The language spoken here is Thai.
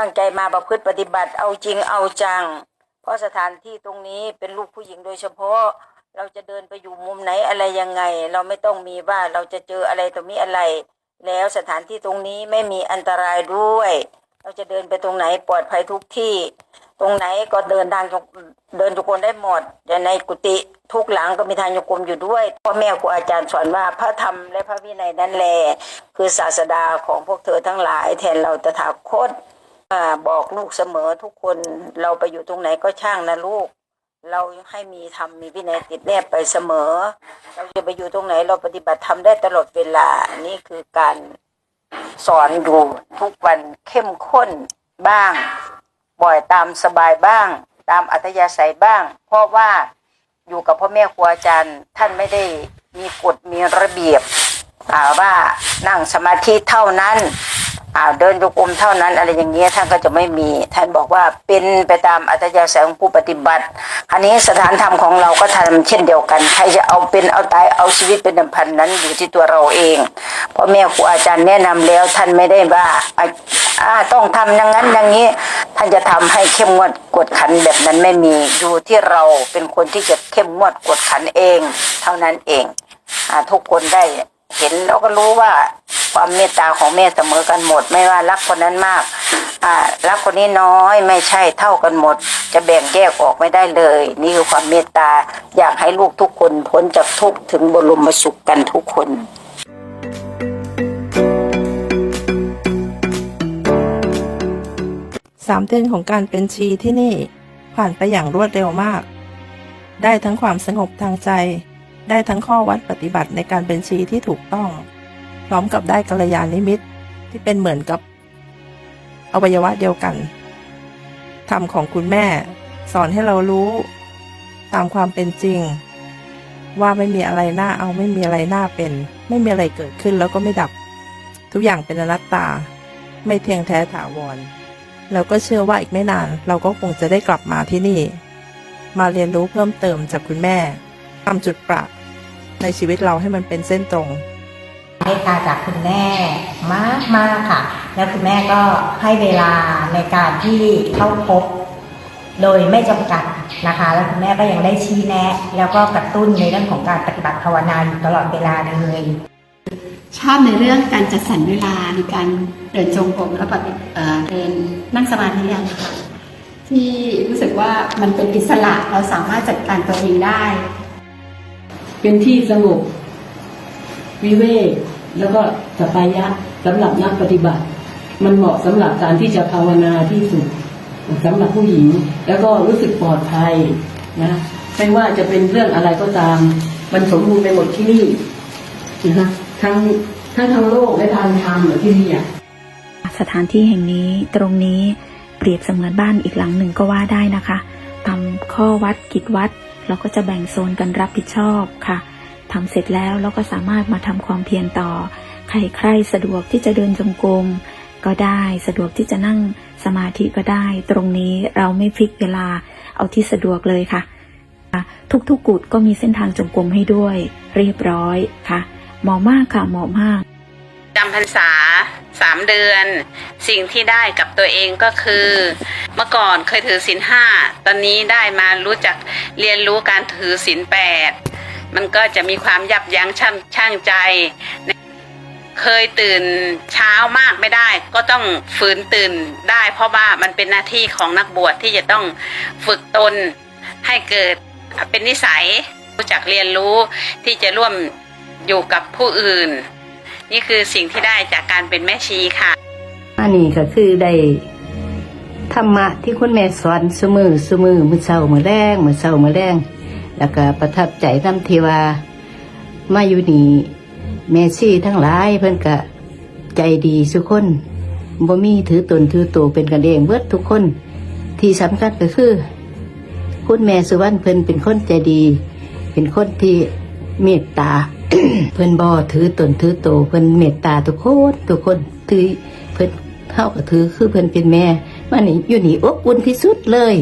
ตั้งใจมาประพฤติปฏิบัติเอาจริงเอาจัง เพราะสถานที่ตรงนี้เป็นลูกผู้หญิงโดยเฉพาะ เราจะเดินไปอยู่มุมไหนอะไรยังไง เราไม่ต้องมีว่าเราจะเจออะไรตรงนี้อะไร แล้วสถานที่ตรงนี้ไม่มีอันตรายด้วย เราจะเดินไปตรงไหนปลอดภัยทุกที่ ตรงไหนก็เดินทางเดินจุกรมได้หมดแต่ในกุฏิทุกหลังก็มีทางจุกรมอยู่ด้วยพ่อแม่ครูอาจารย์สอนว่าพระธรรมและพระวินัยนั่นแหละคือศาสดาของพวกเธอทั้งหลายแทนเราตถาคต บอกลูกเสมอทุกคนเราไปอยู่ตรงไหนก็ช่างนะลูก เราให้มีธรรมมีวินัยติดแนบไปเสมอ เราจะไปอยู่ตรงไหนเราปฏิบัติธรรมได้ตลอดเวลานี่คือการสอนอยู่ทุกวันเข้มข้นบ้าง บ่อยตามสบายบ้าง ตามอัธยาศัยบ้าง เพราะว่าอยู่กับพ่อแม่ครูอาจารย์ท่านไม่ได้มีกฎมีระเบียบอ่ว่านั่งสมาธิเท่านั้น อ่าเดินโยกรมเท่านั้นอะไรอย่างเงี้ยท่านก็จะไม่มี ท่านบอกว่าเป็นไปตามอัธยาศัยของผู้ปฏิบัติอันนี้สถานธรรมของเราก็ทำเช่นเดียวกันใครจะเอาเป็นเอาตายเอาชีวิตเป็นดิมพันนั้นอยู่ที่ตัวเราเองพ่อแม่ครูอาจารย์แนะนำแล้วท่านไม่ได้ว่าอ่าต้องทำอย่างนั้นอย่างนี้ ท่านจะทำให้เข้มงวดกดขันแบบนั้นไม่มีอยู่ที่เราเป็นคนที่จะเข้มงวดกดขันเอง เท่านั้นเองอ่าทุกคนได้เห็นแล้วก็รู้ว่า ความเมตตาของแม่เสมอกันหมด ไม่ว่ารักคนนั้นมากอ่ารักคนนี้น้อยไม่ใช่เท่ากันหมด จะแบ่งแยกออกไม่ได้เลย นี่คือความเมตตาอยากให้ลูกทุกคนพ้นจากทุกข์ถึงบรมสุขกันทุกคนสามเดือนของการเป็นชีที่นี่ผ่านไปอย่างรวดเร็วมาก ได้ทั้งความสงบทางใจ ได้ทั้งข้อวัดปฏิบัติในการเป็นชีที่ถูกต้อง พร้อมกับได้กัลยาณมิตรที่เป็นเหมือนกับอวัยวะเดียวกันธรรมของคุณแม่ สอนให้เรารู้ ตามความเป็นจริง ว่าไม่มีอะไรน่าเอาไม่มีอะไรน่าเป็น ไม่มีอะไรเกิดขึ้นแล้วก็ไม่ดับ ทุกอย่างเป็นอนัตตา ไม่เที่ยงแท้ถาวรแล้วก็เชื่อว่าอีกไม่นาน เราก็คงจะได้กลับมาที่นี่ มาเรียนรู้เพิ่มเติมจากคุณแม่ทำจุดประในชีวิตเราให้มันเป็นเส้นตรง เมตตาจากคุณแม่มากมากค่ะ แล้วคุณแม่ก็ให้เวลาในการที่เข้าพบ โดยไม่จำกัดนะคะ แล้วคุณแม่ก็ยังได้ชี้แนะ แล้วก็กระตุ้นในเรื่องของการปฏิบัติภาวนาอยู่ตลอดเวลาเลยชอบในเรื่องการจัดสรรเวลาในการเดินจงกรมและปฏิเอ่อเดินนั่งสมาธิอย่างค่ะที่รู้สึกว่ามันเป็นอิสระเราสามารถจัดการตัวเองได้ เป็นที่สงบวิเวก แล้วก็สปายะสำหรับนักปฏิบัติ มันเหมาะสำหรับการที่จะภาวนาที่สุดสำหรับผู้หญิง แล้วก็รู้สึกปลอดภัยนะไม่ว่าจะเป็นเรื่องอะไรก็ตาม มันสมบูรณ์ไปหมดที่นี่นะคะทั้งทั้งทางโลกและทางธรรมหมือที่นี่อะสถานที่แห่งนี้ตรงนี้เปรียบเสมือนบ้านอีกหลังหนึ่งก็ว่าได้นะคะทำข้อวัดกิจวัดเราก็จะแบ่งโซนกันรับผิดชอบค่ะ ทำเสร็จแล้วเราก็สามารถมาทำความเพียรต่อ ใครใครสะดวกที่จะเดินจงกรมก็ได้สะดวกที่จะนั่งสมาธิก็ได้ ตรงนี้เราไม่พลิกเวลาเอาที่สะดวกเลยค่ะ ทุกๆกุดก็มีเส้นทางจงกรมให้ด้วย เรียบร้อยค่ะเหมาะมากค่ะเหมาะมากจำพรรษาสามเดือน สิ่งที่ได้กับตัวเองก็คือ เมื่อก่อนเคยถือศีลห้าตอนนี้ได้มารู้จักเรียนรู้การถือศีลแปด มันก็จะมีความยับยั้งชั่งชั่งใจ เคยตื่นเช้ามากไม่ได้ ก็ต้องฝืนตื่นได้ เพราะว่ามันเป็นหน้าที่ของนักบวชที่จะต้องฝึกตนให้เกิดเป็นนิสัยรู้จักเรียนรู้ที่จะร่วมอยู่กับผู้อื่น นี่คือสิ่งที่ได้จากการเป็นแม่ชีค่ะอันนี้ก็คือได้ธรรมะที่คุณแม่สอนสมือสมือมือเช้ามือแรงมือเช้ามือแรง แล้วก็ประทับใจน้ำเทวามาอยู่นี่แม่ชีทั้งหลายเพิ่นก็ใจดีสุกคนบ่มีถือตนถือตัวเป็นกันเองเบิดทุกคน ที่สำคัญก็คือ คุณแม่สุวรรณเพิ่นเป็นคนใจดี เป็นคนที่เมตตา เพิ่นบ่ถือตนถือโตวเพิ่นเมตตาทุกคนทุกคนถือเพิ่นเฮาก็ถือคือเพิ่นเป็นแม่มานี่อยู่นี่อบอุ่นที่สุดเลย